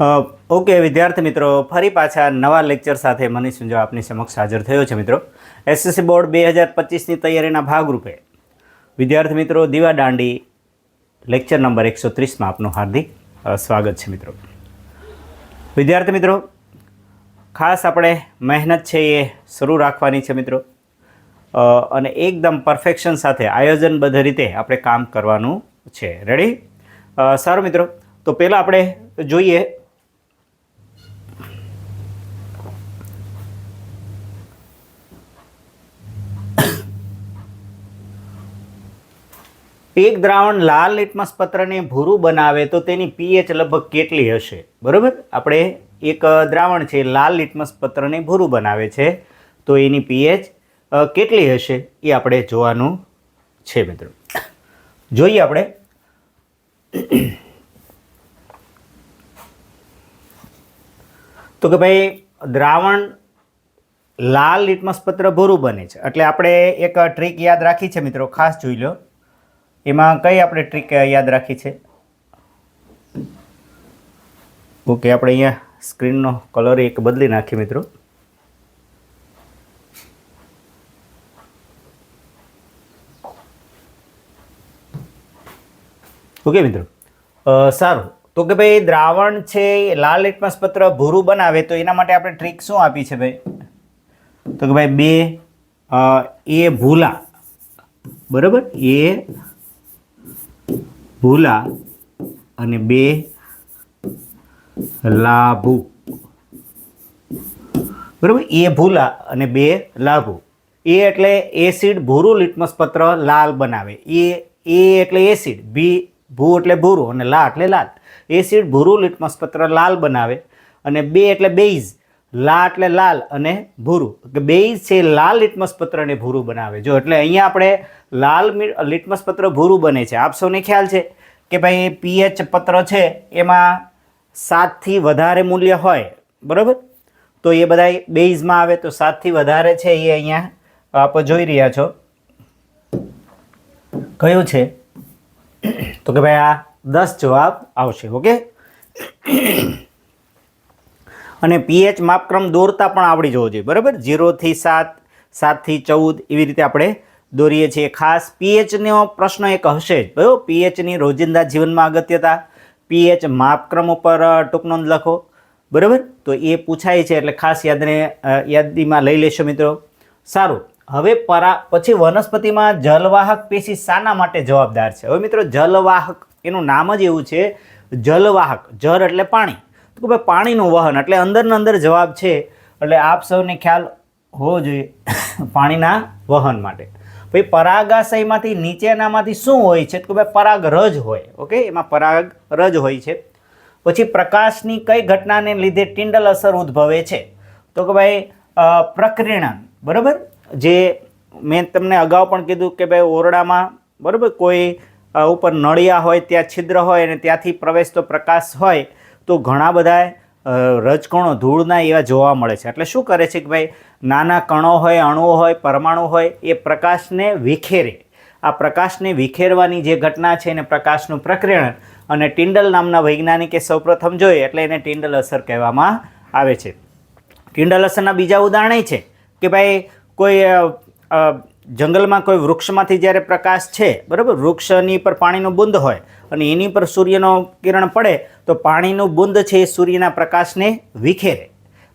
Okay, વિદ્યાર્થી મિત્રો, ફરી પાછા નવા લેક્ચર સાથે મનીષ સુંજો આપની સમક્ષ હાજર થયો છે મિત્રો. એસએસસી બોર્ડ બે હજાર પચીસની તૈયારીના ભાગરૂપે વિદ્યાર્થી મિત્રો, દીવા દાંડી લેક્ચર નંબર એકસો ત્રીસમાં આપનું હાર્દિક સ્વાગત છે મિત્રો. વિદ્યાર્થી મિત્રો, ખાસ આપણે મહેનત છે એ શરૂ રાખવાની છે મિત્રો. અને એકદમ પરફેક્શન સાથે આયોજનબદ્ધ રીતે આપણે કામ કરવાનું છે. રેડી સારું મિત્રો. તો પહેલાં આપણે જોઈએ એક દ્રાવણ લાલ લિટમસ પત્રને ભૂરું બનાવે તો તેની પીએચ લગભગ કેટલી હશે? બરાબર? આપણે એક દ્રાવણ છે, લાલ લિટમસ પત્રને ભૂરું બનાવે છે, તો એની પીએચ કેટલી હશે? એ આપણે જોવાનું છે મિત્રો. જોઈએ આપણે. તો કે ભાઈ, દ્રાવણ લાલ લિટમસ પત્ર ભૂરું બને છે. એટલે આપણે એક ટ્રીક યાદ રાખી છે મિત્રો. ખાસ જોઈ લો. એમાં કઈ આપણે ટ્રીક યાદ રાખી છે? ઓકે આપણે અહીંયા સ્ક્રીનનો કલર એક બદલી નાખીએ મિત્રો. ઓકે મિત્રો. સારું. તો કે ભાઈ, દ્રાવણ છે, લાલ લિટમસ પત્ર ભૂરું બનાવે, તો એના માટે આપણે ટ્રીક શું આપી છે ભાઈ? તો કે ભાઈ, બે એ ભૂલા. બરાબર? એ ભૂલા અને બે લાભુ. બરાબર? એ ભૂલા અને બે લાભુ. એ એટલે એસિડ ભૂરું લિટમસ પત્ર લાલ બનાવે. એ એ એટલે એસિડ, બી ભૂ એટલે ભૂરું અને લા એટલે લાલ. એસિડ ભૂરું લિટમસ પત્ર લાલ બનાવે અને બે એટલે બેઇઝ. લા એટલે લાલ અને ભૂરું. કે બે છે લાલ લિટમસ પત્રને ભૂરું બનાવે. જો એટલે અહીંયા આપણે લાલ લિટમસ પત્ર ભૂરું બને છે. આપ સૌને ખ્યાલ છે કે ભાઈ પીએચ પત્ર છે એમાં સાતથી વધારે મૂલ્ય હોય. બરાબર? તો એ બધા બેઝમાં આવે તો સાતથી વધારે છે એ અહીંયા આપ જોઈ રહ્યા છો. કયું છે? તો કે ભાઈ આ દસ જવાબ આવશે, ઓકે? અને પીએચ માપક્રમ દોરતા પણ આવડી જવો જોઈએ, બરાબર? ઝીરોથી સાત, સાતથી ચૌદ એવી રીતે આપણે દોરીએ છીએ. ખાસ પીએચનો પ્રશ્ન એક હશે જ, બરાબર? પીએચની રોજિંદા જીવનમાં અગત્યતા, પીએચ માપક્રમ ઉપર ટૂંક નોંધ લખો, બરાબર? તો એ પૂછાય છે, એટલે ખાસ યાદને યાદીમાં લઈ લેશો મિત્રો. સારું, હવે પરા, પછી વનસ્પતિમાં જલવાહક પેશી શાના માટે જવાબદાર છે. હવે મિત્રો, જલવાહક એનું નામ જ એવું છે, જલવાહક જળ એટલે પાણી. તો કે ભાઈ પાણીનું વહન, એટલે અંદરને અંદર જવાબ છે. એટલે આપ સૌને ખ્યાલ હોવો જોઈએ પાણીના વહન માટે. ભાઈ પરાગાશયમાંથી નીચેનામાંથી શું હોય છે? તો કે ભાઈ પરાગરજ હોય, ઓકે? એમાં પરાગ રજ હોય છે. પછી પ્રકાશની કઈ ઘટનાને લીધે ટિંડલ અસર ઉદ્ભવે છે? તો કે ભાઈ પ્રકિરણન, બરાબર? જે મેં તમને અગાઉ પણ કીધું કે ભાઈ ઓરડામાં, બરાબર? કોઈ ઉપર નળિયા હોય, ત્યાં છિદ્ર હોય અને ત્યાંથી પ્રવેશતો પ્રકાશ હોય તો ઘણા બધા રજકણો ધૂળના એવા જોવા મળે છે. એટલે શું કરે છે કે ભાઈ, નાના કણો હોય, અણુઓ હોય, પરમાણુ હોય, એ પ્રકાશને વિખેરે. આ પ્રકાશને વિખેરવાની જે ઘટના છે એને પ્રકાશનું પ્રકિરણન અને ટિન્ડલ નામના વૈજ્ઞાનિકે સૌપ્રથમ જોઈએ એટલે એને ટિન્ડલ અસર કહેવામાં આવે છે. ટિન્ડલ અસરના બીજા ઉદાહરણ છે કે ભાઈ, કોઈ જંગલમાં કોઈ વૃક્ષમાંથી જ્યારે પ્રકાશ છે, બરાબર? વૃક્ષની પર પાણીનો બુંદ હોય અને એની પર સૂર્યનો કિરણ પડે તો પાણીનું બુંદ છે એ સૂર્યના પ્રકાશને વિખેરે.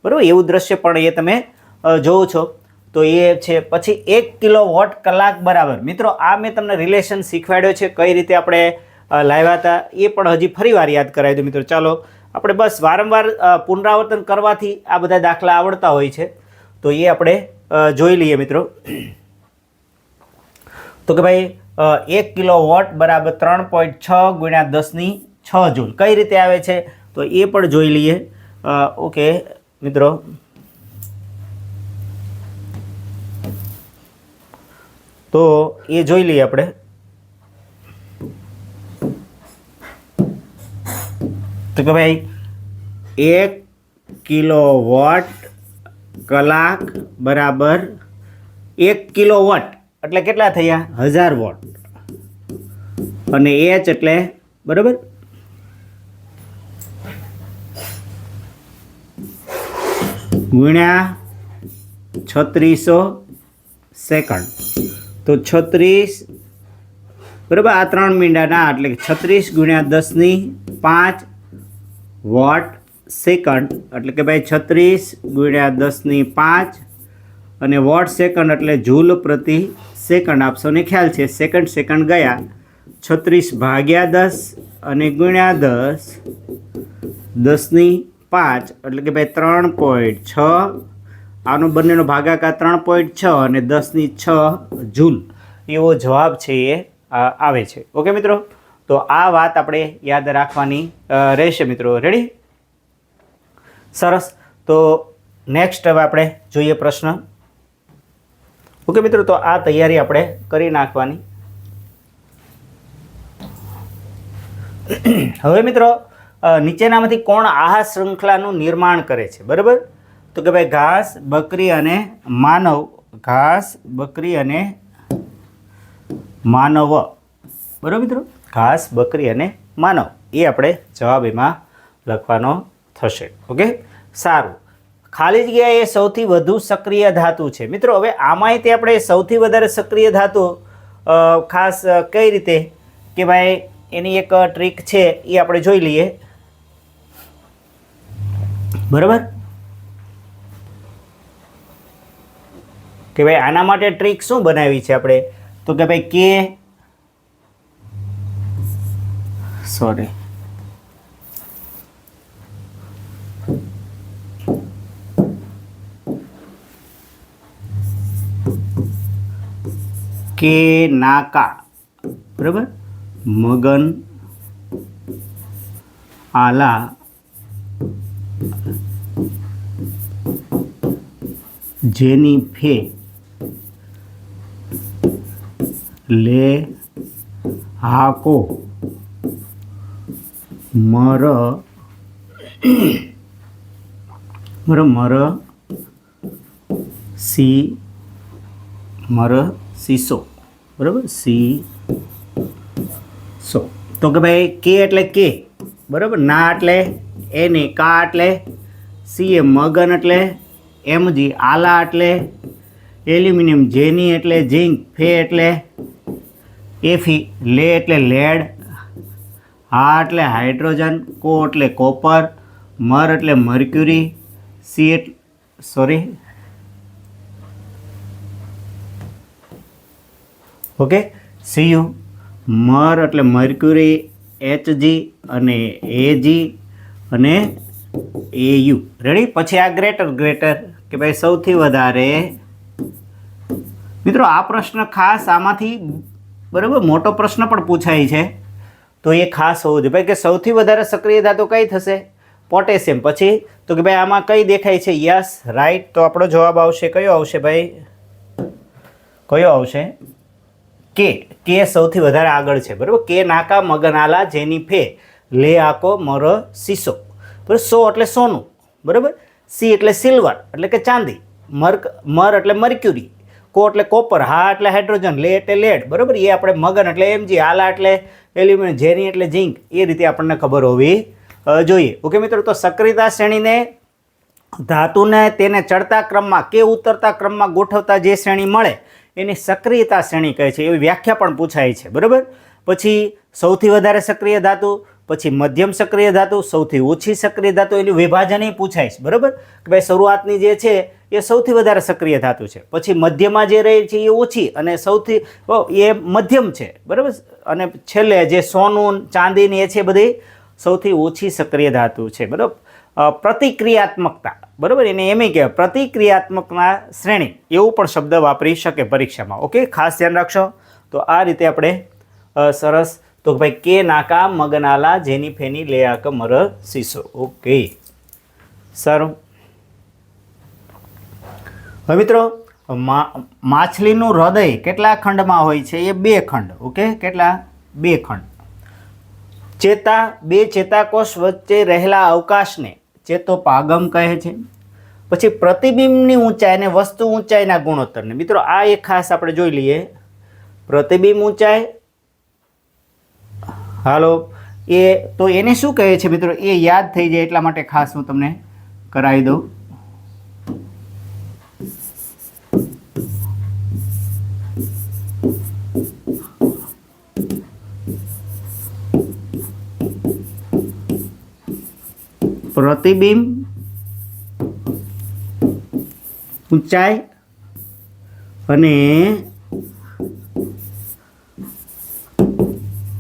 બરાબર? એવું દ્રશ્ય પણ એ તમે જોવો છો. તો એ છે, પછી એક કિલો વોટ કલાક બરાબર. મિત્રો, આ મેં તમને રિલેશન શીખવાડ્યો છે, કઈ રીતે આપણે લાવ્યા હતા, એ પણ હજી ફરીવાર યાદ કરાવી દઉં. મિત્રો, ચાલો, આપણે બસ વારંવાર પુનરાવર્તન કરવાથી આ બધા દાખલા આવડતા હોય છે. તો એ આપણે જોઈ લઈએ મિત્રો. તો કે ભાઈ એક કિલો વોટ બરાબર ત્રણ પોઈન્ટ છ ગુણ્યા દસની છ જૂલ. કઈ રીતે આવે છે? તો એ પણ જોઈ લઈએ. ઓકે, મિત્રો. તો એ જોઈ લઈએ આપણે. તો કે ભાઈ, એક કિલો વોટ કલાક બરાબર એક કિલો વોટ એટલે કેટલા થયા? હજાર વોટ. અને એચ એટલે, બરાબર? ગુણ્યા છત્રીસો સેકન્ડ. તો છત્રીસ, બરાબર? આ ત્રણ મીંડાના, એટલે છત્રીસ ગુણ્યા દસની પાંચ વોટ સેકન્ડ. એટલે કે ભાઈ છત્રીસ ગુણ્યા દસની પાંચ અને વોટ સેકન્ડ એટલે જૂલ પ્રતિ સેકન્ડ. આપશોને ખ્યાલ છે, સેકન્ડ સેકન્ડ ગયા. છત્રીસ ભાગ્યા દસ અને ગુણ્યા દસ. દસની પાંચ, એટલે કે ભાઈ ત્રણ પોઈન્ટ છ. આનો બંનેનો ભાગાકાર ત્રણ પોઈન્ટ છ અને દસની છ જૂલ. એવો જવાબ છે એ આવે છે. ઓકે મિત્રો? તો આ વાત આપણે યાદ રાખવાની રહેશે મિત્રો. રેડી સરસ. તો નેક્સ્ટ હવે આપણે જોઈએ પ્રશ્ન. ઓકે મિત્રો, તો આ તૈયારી આપણે કરી નાખવાની. હવે મિત્રો નીચેનામાંથી કોણ આહાર શૃંખલાનું નિર્માણ કરે છે? બરાબર? તો કે ભાઈ ઘાસ, બકરી અને માનવ, ઘાસ, બકરી અને માનવ. બરાબર મિત્રો? ઘાસ, બકરી અને માનવ. એ આપણે જવાબ એમાં લખવાનો થશે. ઓકે? સારું. ખાલી જગ્યા એ સૌથી વધુ સક્રિય ધાતુ છે. મિત્રો, હવે આમાંય તે આપણે સૌથી વધારે સક્રિય ધાતુ ખાસ કઈ રીતે? કે ભાઈ, એની એક ટ્રીક છે એ આપણે જોઈ લઈએ. બરાબર? કે ભાઈ, આના માટે ટ્રીક શું બનાવી છે આપણે? તો કે ભાઈ, કે, સોરી. કે નાકા બરાબર? મગન, આલા, જેની ફે, લે, હાકો, મર મર મર, સી, મર, સીસો. બરાબર? સી સો. તો કે ભાઈ કે એટલે કે બરાબર? ના એટલે એને કા એટલે સી એ મગન એટલે એમજી આલા એટલે એલ્યુમિનિયમ જેની એટલે ઝીંક ફે એટલે એફી લે એટલે લેડ, હા એટલે હાઇડ્રોજન, કો એટલે કોપર, મર એટલે mercury C sorry okay C U મર એટલે મર્ક્યુરી એચજી અને એજી અને એ યુ રેડી પછી આ ગ્રેટર ગ્રેટર કે ભાઈ સૌથી વધારે. મિત્રો, આ પ્રશ્ન ખાસ આમાંથી બરાબર મોટો પ્રશ્ન પણ પૂછાય છે. તો એ ખાસ હોવું જોઈએ. ભાઈ કે સૌથી વધારે સક્રિય ધાતુ કઈ થશે? પોટેશિયમ પછી તો કે ભાઈ આમાં કઈ દેખાય છે? યસ રાઈટ તો આપણો જવાબ આવશે. કયો આવશે ભાઈ? કયો આવશે? કે કે સૌથી વધારે આગળ છે, બરાબર? કે નાકા મગનાલા જેની ફે, લે આકો મર સીસો બરાબર? સો એટલે સોનું, બરાબર? સી એટલે સિલ્વર, એટલે કે ચાંદી. મર્ક, મર એટલે મર્ક્યુરી. કો એટલે કોપર, હા એટલે હાઇડ્રોજન, લે એટલે લેડ, બરાબર? એ આપણે મગન એટલે એમજી આલા એટલે એલ્યુમિનિયમ, જેની એટલે ઝીંક. એ રીતે આપણને ખબર હોવી જોઈએ. ઓકે મિત્રો, તો સક્રિયતા શ્રેણીને ધાતુને તેને ચડતા ક્રમમાં કે ઉતરતા ક્રમમાં ગોઠવતા જે શ્રેણી મળે એની સક્રિયતા શ્રેણી કહે છે, એવી વ્યાખ્યા પણ પૂછાય છે, બરાબર? પછી સૌથી વધારે સક્રિય ધાતુ, પછી મધ્યમ સક્રિય ધાતુ, સૌથી ઓછી સક્રિય ધાતુ, એનું વિભાજન પૂછાય છે, બરાબર? કે ભાઈ શરૂઆતની જે છે, એ સૌથી વધારે સક્રિય ધાતુ છે. પછી મધ્યમાં જે રહે છે, એ ઓછી અને સૌથી એ મધ્યમ છે, બરાબર? અને છેલ્લે જે સોનું, ચાંદીની એ છે બધી, સૌથી ઓછી સક્રિય ધાતુ છે, બરાબર? પ્રતિક્રિયાત્મકતા. બરાબર? એને એમ કહેવાય, પ્રતિક્રિયાત્મકના શ્રેણી. એવું પણ શબ્દ વાપરી શકે પરીક્ષામાં. ઓકે? ખાસ ધ્યાન રાખશો. તો આ રીતે આપણે સરસ. તો ભાઈ, કે નાકા મગનાલા જેની ફેની લે આક મર શીશો ઓકે. સારું. હવે મિત્રો માછલીનું હૃદય કેટલા ખંડમાં હોય છે? એ બે ખંડ. ઓકે? કેટલા? બે ખંડ. ચેતા, બે ચેતાકોષ વચ્ચે રહેલા અવકાશને ચેતોપાગમ કહે છે. પછી પ્રતિબિંબની ઊંચાઈ અને વસ્તુ ઊંચાઈના ગુણોત્તરને. મિત્રો, આ એક ખાસ આપણે જોઈ લઈએ. પ્રતિબિંબ ઊંચાઈ, હાલો, એ તો એને શું કહે છે મિત્રો? એ યાદ થઈ જાય એટલા માટે ખાસ હું તમને કરાવી દઉં. પ્રતિબિંબ ઊંચાઈ અને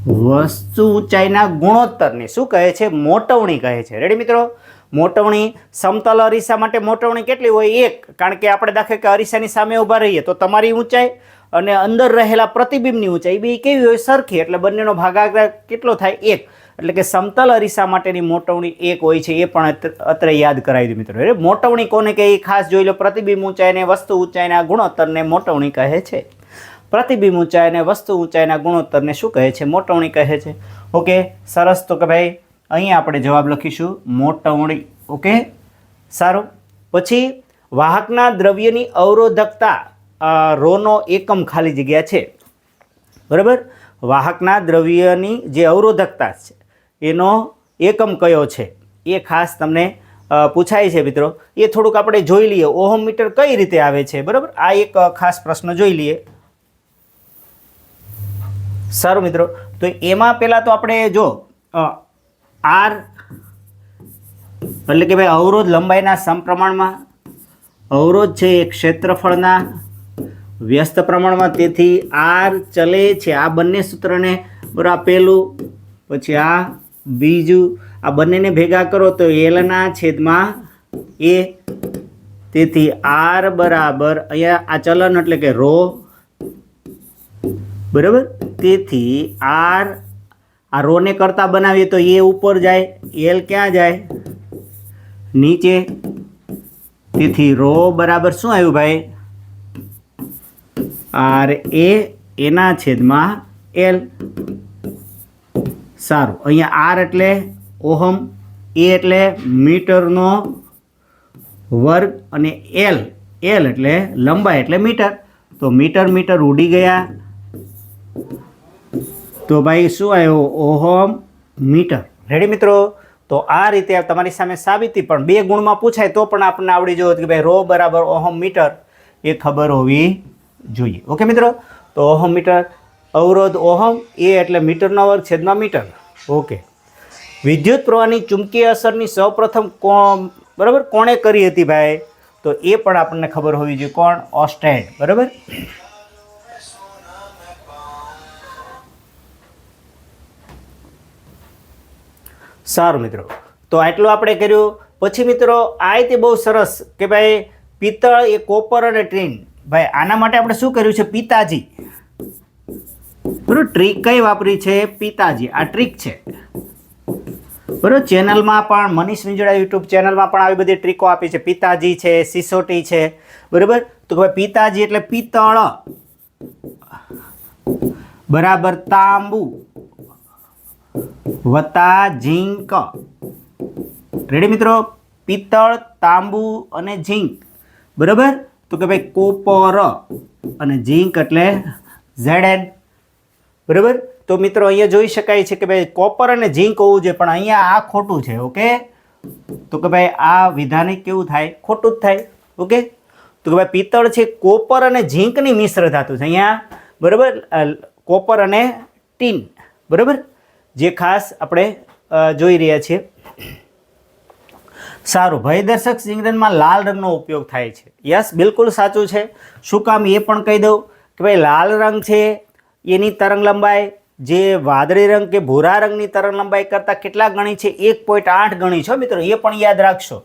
વસ્તુ ઊંચાઈના ગુણોત્તરને શું કહે છે? મોટવણી કહે છે. રેડી મિત્રો? મોટવણી સમતલ અરીસા માટે મોટવણી કેટલી હોય? એક. કારણ કે આપણે દાખલે કે અરીસાની સામે ઊભા રહીએ તો તમારી ઊંચાઈ અને અંદર રહેલા પ્રતિબિંબની ઊંચાઈ બી કેવી હોય? સરખી. એટલે બંનેનો ભાગાકાર કેટલો થાય? એક. એટલે કે સમતલ અરીસા માટેની મોટવણી એક હોય છે, એ પણ અત્રે યાદ કરાવી દઉં મિત્રો. અરે મોટવણી કોને કહે? એ ખાસ જોઈ લો, પ્રતિબિંબ ઊંચાઈને વસ્તુ ઊંચાઈના ગુણોત્તરને મોટવણી કહે છે. પ્રતિબિંબ ઊંચાઈને વસ્તુ ઊંચાઈના ગુણોત્તરને શું કહે છે? મોટવણી કહે છે. ઓકે, સરસ. તો કે ભાઈ, અહીંયા આપણે જવાબ લખીશું, મોટવણી. ઓકે, સારું. પછી, વાહકના દ્રવ્યની અવરોધકતા રોનો એકમ ખાલી જગ્યા છે. બરાબર? વાહકના દ્રવ્યની જે અવરોધકતા છે એનો એકમ કયો છે? એ ખાસ તમને પૂછાય છે મિત્રો. એ થોડુંક આપણે જોઈ લઈએ. ઓહમ મીટર કઈ રીતે આવે છે? બરાબર? આ એક ખાસ પ્રશ્ન જોઈ લઈએ. સારું મિત્રો. તો એમાં પહેલાં તો આપણે જો આર એટલે કે ભાઈ અવરોધ લંબાઈના સમપ્રમાણમાં, અવરોધ છે એ ક્ષેત્રફળના વ્યસ્ત પ્રમાણમાં. તેથી આર ચલે છે. આ બંને સૂત્રને બરાબર પહેલું પછી આ બીજું આ બંનેને ભેગા કરો તો એલના છેદમાં એ તેથી આર બરાબર અહીંયા આ ચલન એટલે કે રો. બરાબર? તેથી આર આ રોને કરતા બનાવીએ તો એ ઉપર જાય એલ ક્યાં જાય? નીચે. તેથી રો બરાબર શું આવ્યું ભાઈ? આર એ એના છેદમાં એલ સારું. અહીંયા આર એટલે ઓહમ, એ એટલે મીટરનો વર્ગ અને એલ. એલ એટલે લંબાઈ એટલે મીટર. તો મીટર મીટર ઉડી ગયા. તો ભાઈ શું આવ્યો? Ohm, metre. રેડી મિત્રો? તો આ રીતે તમારી સામે સાબિતી પણ બે ગુણમાં પૂછાય તો પણ આપણને આવડી જવું કે ભાઈ રો બરાબર ઓહમ, મીટર. એ ખબર હોવી જોઈએ. ઓકે મિત્રો? તો ઓહમ, મીટર અવરોધ ઓહમ, એ એટલે મીટરનો વર્ગ છેદમાં મીટર. ઓકે. વિદ્યુત પ્રવાહની ચુંબકીય અસરની સૌપ્રથમ કોણ, બરાબર? કોણે કરી હતી ભાઈ? તો એ પણ આપણને ખબર હોવી જોઈએ. કોણ? ઓસ્ટેડ. બરાબર? સારું મિત્રો. તો આટલું આપણે કર્યું. પછી મિત્રો, આ રીતે બહુ સરસ કે ભાઈ પિત્તળ એ કોપર અને ટ્રેન. ભાઈ, આના માટે આપણે શું કર્યું છે? પિતાજી. બરાબર? ટ્રીક કઈ વાપરી છે? પિતાજી. આ ટ્રીક છે. બરાબર? ચેનલમાં પણ મનીષ મિંજોડા યુટ્યુબ ચેનલમાં પણ આવી બધી ટ્રીકો આપી છે. પિતાજી છે, સિસોટી છે. બરાબર? તો ભાઈ પિતાજી એટલે પિત્તળ. બરાબર? તાંબુ. વત્તા ઝીંક. રેડી મિત્રો? પિત્તળ, તાંબુ અને ઝીંક. બરાબર? તો કે ભાઈ કોપર અને ઝીંક એટલે ઝેડ બરાબર? તો મિત્રો અહીંયા જોઈ શકાય છે કે ભાઈ કોપર અને ઝીંક હોવું જોઈએ, પણ અહીંયા આ ખોટું છે ઓકે તો કે ભાઈ આ વિધાનિક કેવું થાય? ખોટું જ થાય ઓકે તો કે ભાઈ પિત્તળ છે કોપર અને ઝીંકની મિશ્ર ધાતુ છે અહીંયા, બરાબર? કોપર અને ટીન બરાબર? જે ખાસ આપણે જોઈ રહ્યા છીએ. સારું, ભયદર્શક સિંગરનમાં લાલ રંગનો ઉપયોગ થાય છે. યસ, બિલકુલ સાચું છે. શું કામ એ પણ કહી દઉં? કે ભાઈ લાલ રંગ છે એની તરંગ લંબાઈ, જે વાદળી રંગ કે ભૂરા રંગની તરંગ લંબાઈ કરતાં કેટલા ગણી છે? એક પોઈન્ટ આઠ ગણી છો મિત્રો, એ પણ યાદ રાખશો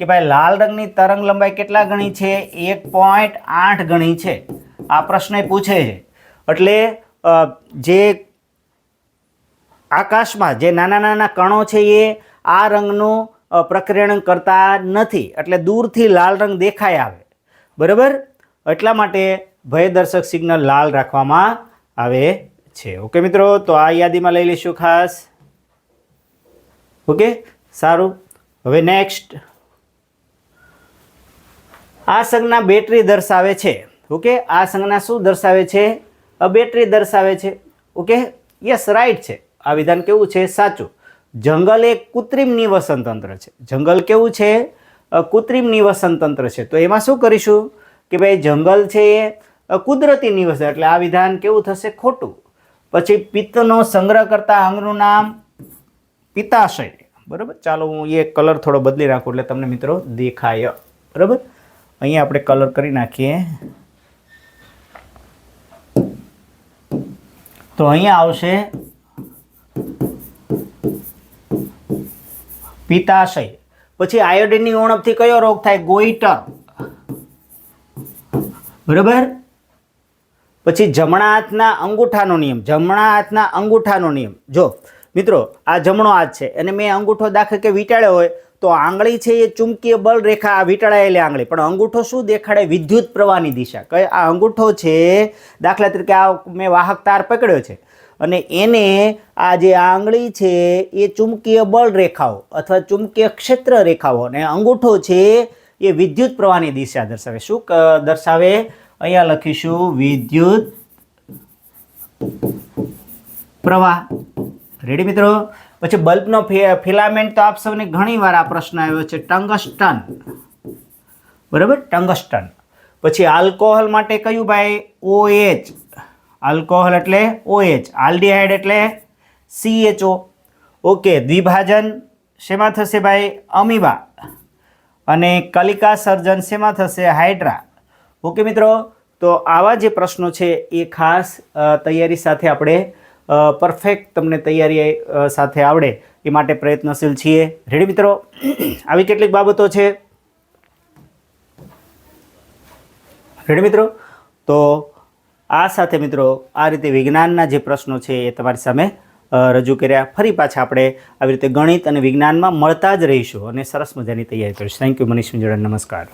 કે ભાઈ લાલ રંગની તરંગ લંબાઈ કેટલા ગણી છે? એક પોઈન્ટ આઠ ગણી છે. આ પ્રશ્ન પૂછે છે. એટલે જે આકાશમાં જે નાના નાના કણો છે એ આ રંગનું પ્રક્રિયણ કરતા નથી. એટલે દૂરથી લાલ રંગ દેખાય આવે. બરાબર? એટલા માટે ભયદર્શક સિગ્નલ લાલ રાખવામાં આવે છે. ઓકે મિત્રો, તો આ યાદીમાં લઈ લઈશું ખાસ. ઓકે સારું. હવે નેક્સ્ટ આ સંજ્ઞા બેટરી દર્શાવે છે. ઓકે આ સંજ્ઞા શું દર્શાવે છે? બેટરી દર્શાવે છે. ઓકે યસ રાઈટ છે. આ વિધાન કેવું છે? સાચું. જંગલ એ કૃત્રિમ નિવસન તંત્ર છે. જંગલ કેવું છે? કૃત્રિમ નિવસન તંત્ર છે. તો એમાં શું કરીશું? કે ભાઈ જંગલ છે એ કુદરતી નિવસ એટલે આ વિધાન કેવું થશે? ખોટું. પછી પિત્તનો સંગ્રહ કરતા અંગનું નામ પિત્તાશય. બરાબર? ચાલો હું એ કલર થોડો બદલી રાખું એટલે તમને મિત્રો દેખાય. બરાબર? અહીંયા આપણે કલર કરી નાખીએ. તો અહીંયા આવશે પિત્તાશય. પછી આયોડિનની ઉણપથી કયો રોગ થાય? ગોઈટર. બરાબર? પછી જમણા હાથના અંગૂઠાનો નિયમ, જમણા હાથના અંગૂઠાનો નિયમ. જો, મિત્રો, આ જમણો હાથ છે અને મેં અંગૂઠો દાખલ કે વીંટાળ્યો હોય, તો આંગળી છે એ ચુંબકીય બળ રેખા આ વીંટાળાયેલી આંગળી. પણ અંગૂઠો શું દેખાડે? વિદ્યુત પ્રવાહની દિશા. કઈ આ અંગૂઠો છે, દાખલા તરીકે આ મેં વાહક તાર પકડ્યો છે. અને એને આ જે આંગળી છે એ ચુંબકીય બળ રેખાઓ અથવા ચુંબકીય ક્ષેત્ર રેખાઓ અને અંગૂઠો છે એ વિદ્યુત પ્રવાહની દિશા દર્શાવે. શું દર્શાવે? અહીંયા લખીશું વિદ્યુત પ્રવાહ. રેડી મિત્રો? પછી બલ્બનો ફિલામેન્ટ તો આપ સૌને ઘણી વાર આ પ્રશ્ન આવ્યો છે, ટંગસ્ટન. બરાબર? ટંગસ્ટન. પછી આલ્કોહોલ માટે કયું ભાઈ? O H. આલ્કોહોલ એટલે ઓએચ. આલ્ડીહાઇડ એટલે સીએચઓ. ઓકે, દ્વિભાજન શેમાં થશે ભાઈ? અમીબા. અને કલિકા સર્જન શેમાં થશે? હાઇડ્રા. ઓકે મિત્રો, તો આવા જે પ્રશ્નો છે એ ખાસ તૈયારી સાથે આપણે પરફેક્ટ તમને તૈયારી સાથે આવડે એ માટે પ્રયત્નશીલ છીએ. રેડી મિત્રો? આવી કેટલીક બાબતો છે. રેડી મિત્રો? તો આ સાથે મિત્રો, આ રીતે વિજ્ઞાનના જે પ્રશ્નો છે એ તમારી સામે રજૂ કર્યા. ફરી પાછા આપણે આવી રીતે ગણિત અને વિજ્ઞાનમાં મળતા જ રહીશું અને સરસ મજાની તૈયારી કરીશું. Thank you Manish Minjoda. નમસ્કાર.